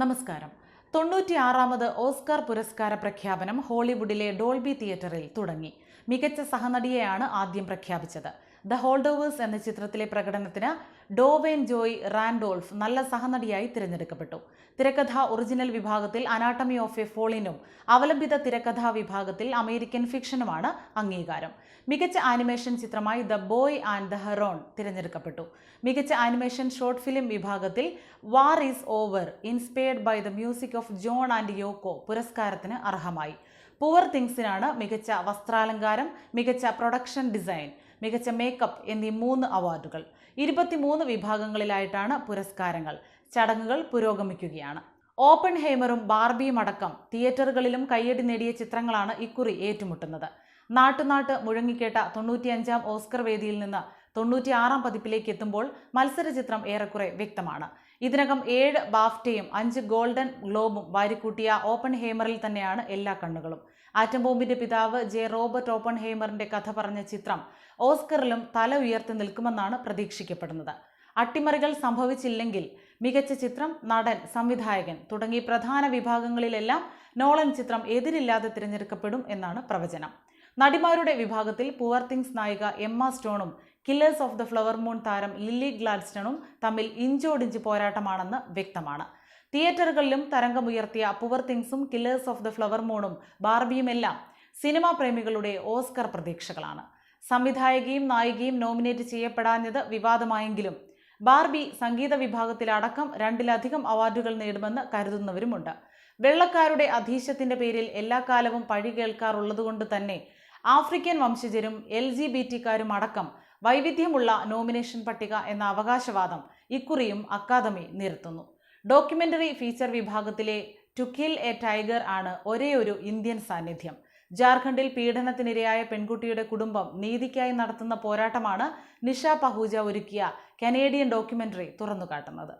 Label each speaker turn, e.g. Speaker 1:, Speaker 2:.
Speaker 1: നമസ്കാരം. തൊണ്ണൂറ്റിയാറാമത് ഓസ്കാർ പുരസ്കാര പ്രഖ്യാപനം ഹോളിവുഡിലെ ഡോൾബി തിയേറ്ററിൽ തുടങ്ങി. മികച്ച സഹനടിയെയാണ് ആദ്യം പ്രഖ്യാപിച്ചത്. ദ ഹോൾഡോവേഴ്സ് എന്ന ചിത്രത്തിലെ പ്രകടനത്തിന് ഡോവെൻ ജോയ് റാൻഡോൾഫ് നല്ല സഹനടിയായി തിരഞ്ഞെടുക്കപ്പെട്ടു. തിരക്കഥ ഒറിജിനൽ വിഭാഗത്തിൽ അനാട്ടമി ഓഫ് എ ഫോളിനും അവലംബിത തിരക്കഥാ വിഭാഗത്തിൽ അമേരിക്കൻ ഫിക്ഷനുമാണ് അംഗീകാരം. മികച്ച ആനിമേഷൻ ചിത്രമായി the boy and the heron തിരഞ്ഞെടുക്കപ്പെട്ടു. മികച്ച ആനിമേഷൻ ഷോർട്ട് ഫിലിം വിഭാഗത്തിൽ war is over inspired by the music of John and Yoko പുരസ്കാരത്തിന് അർഹമായി. പുവർ തിങ്സിനാണ് മികച്ച വസ്ത്രാലങ്കാരം മികച്ച പ്രൊഡക്ഷൻ ഡിസൈൻ മികച്ച മേക്കപ്പ് എന്നീ മൂന്ന് അവാർഡുകൾ. ഇരുപത്തിമൂന്ന് വിഭാഗങ്ങളിലായിട്ടാണ് പുരസ്കാരങ്ങൾ. ചടങ്ങുകൾ പുരോഗമിക്കുകയാണ്. ഓപ്പൺ ഹേമറും ബാർബിയും അടക്കം തിയേറ്ററുകളിലും കയ്യടി നേടിയ ചിത്രങ്ങളാണ് ഇക്കുറി ഏറ്റുമുട്ടുന്നത്. നാട്ടുനാട്ട് മുഴങ്ങിക്കേട്ട തൊണ്ണൂറ്റിയഞ്ചാം ഓസ്കർ വേദിയിൽ നിന്ന് തൊണ്ണൂറ്റിയാറാം പതിപ്പിലേക്ക് എത്തുമ്പോൾ മത്സര ചിത്രം ഏറെക്കുറെ വ്യക്തമാണ്. ഇതിനകം ഏഴ് ബാഫ്റ്റയും അഞ്ച് ഗോൾഡൻ ഗ്ലോബും വാരിക്കൂട്ടിയ ഓപ്പൺ ഹേമറിൽ തന്നെയാണ് എല്ലാ കണ്ണുകളും. ആറ്റം ബോംബിന്റെ പിതാവ് ജെ റോബർട്ട് ഓപ്പൺ ഹേമറിന്റെ കഥ പറഞ്ഞ ചിത്രം ഓസ്കറിലും തല ഉയർത്തി നിൽക്കുമെന്നാണ് പ്രതീക്ഷിക്കപ്പെടുന്നത്. അട്ടിമറികൾ സംഭവിച്ചില്ലെങ്കിൽ മികച്ച ചിത്രം നടൻ സംവിധായകൻ തുടങ്ങി പ്രധാന വിഭാഗങ്ങളിലെല്ലാം നോളൻ ചിത്രം എതിരില്ലാതെ തിരഞ്ഞെടുക്കപ്പെടും എന്നാണ് പ്രവചനം. നടിമാരുടെ വിഭാഗത്തിൽ പുവർ തിങ്സ് നായിക Emma സ്റ്റോണും Killers of the Flower Moon താരം ലില്ലി ഗ്ലാഡ്സ്റ്റണും തമ്മിൽ ഇഞ്ചോടിഞ്ച് പോരാട്ടമാണെന്ന് വ്യക്തമാണ്. തിയേറ്ററുകളിലും തരംഗമുയർത്തിയ പുവർ തിങ്സും കില്ലേഴ്സ് ഓഫ് ദ ഫ്ലവർ മൂണും ബാർബിയുമെല്ലാം സിനിമാ പ്രേമികളുടെ ഓസ്കർ പ്രതീക്ഷകളാണ്. സംവിധായകയും നായികയും നോമിനേറ്റ് ചെയ്യപ്പെടാഞ്ഞത് വിവാദമായെങ്കിലും ബാർബി സംഗീത വിഭാഗത്തിലടക്കം രണ്ടിലധികം അവാർഡുകൾ നേടുമെന്ന് കരുതുന്നവരുമുണ്ട്. വെള്ളക്കാരുടെ അധീശത്തിന്റെ പേരിൽ എല്ലാ കാലവും പഴി കേൾക്കാറുള്ളതുകൊണ്ട് തന്നെ ആഫ്രിക്കൻ വംശജരും എൽ ജി ബി ടിക്കാരും അടക്കം വൈവിധ്യമുള്ള നോമിനേഷൻ പട്ടിക എന്ന അവകാശവാദം ഇക്കുറിയും അക്കാദമി നിരത്തുന്നു. ഡോക്യുമെന്ററി ഫീച്ചർ വിഭാഗത്തിലെ ടു കിൽ എ ടൈഗർ ആണ് ഒരേയൊരു ഇന്ത്യൻ സാന്നിധ്യം. ജാർഖണ്ഡിൽ പീഡനത്തിനിരയായ പെൺകുട്ടിയുടെ കുടുംബം നീതിക്കായി നടത്തുന്ന പോരാട്ടമാണ് നിഷ പഹൂജ ഒരുക്കിയ കനേഡിയൻ ഡോക്യുമെന്ററി തുറന്നുകാട്ടുന്നത്.